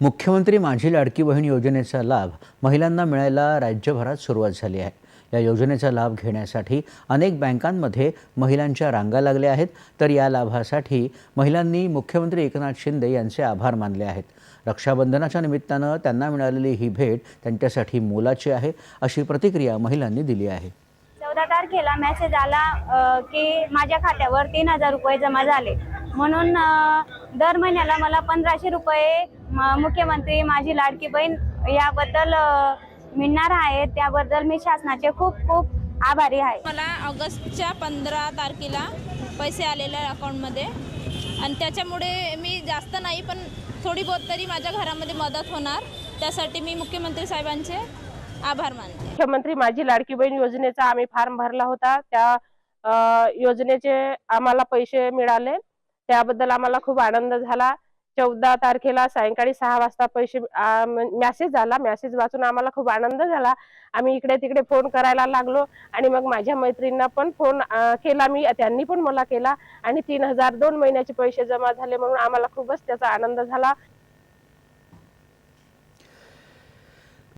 मुख्यमंत्री माझी लाडकी बहीण योजनेचा लाभ महिलांना मिळायला राज्यभरात सुरुवात झाली आहे. या योजनेचा लाभ घेण्यासाठी अनेक बँकांमध्ये महिलांच्या रांगा लागल्या आहेत. तर या लाभासाठी महिलांनी मुख्यमंत्री एकनाथ शिंदे यांचे आभार मानले आहेत. रक्षाबंधनाच्या निमित्तानं त्यांना मिळालेली ही भेट त्यांच्यासाठी मोलाची आहे अशी प्रतिक्रिया महिलांनी दिली आहे. चौदा तारखेला मेसेज आला की माझ्या खात्यावर तीन हजार रुपये जमा झाले. म्हणून दर महिन्याला मला पंधराशे रुपये मुख्यमंत्री माझी लाडकी बहीण याबद्दल मिळणार आहे त्याबद्दल मी शासनाचे खूप खूप आभारी आहे. मला ऑगस्टच्या पंधरा तारखेला पैसे आलेले अकाउंटमध्ये. आणि त्याच्यामुळे मी जास्त नाही पण थोडी बहुत तरी माझ्या घरामध्ये मदत होणार. त्यासाठी मी मुख्यमंत्री साहेबांचे आभार मानते. मुख्यमंत्री माझी लाडकी बहीण योजनेचा आम्ही फॉर्म भरला होता. त्या योजनेचे आम्हाला पैसे मिळाले. त्याबद्दल आम्हाला खूप आनंद झाला. चौदा तारखेला सायंकाळी सहा वाजता पैसे मॅसेज आला. मॅसेज वाचून आम्हाला खूप आनंद झाला. आम्ही इकडे तिकडे फोन करायला लागलो आणि मग माझ्या मैत्रिणींना पण फोन केला मी. त्यांनी पण मला केला आणि तीन हजार दोन महिन्याचे पैसे जमा झाले म्हणून आम्हाला खूपच त्याचा आनंद झाला.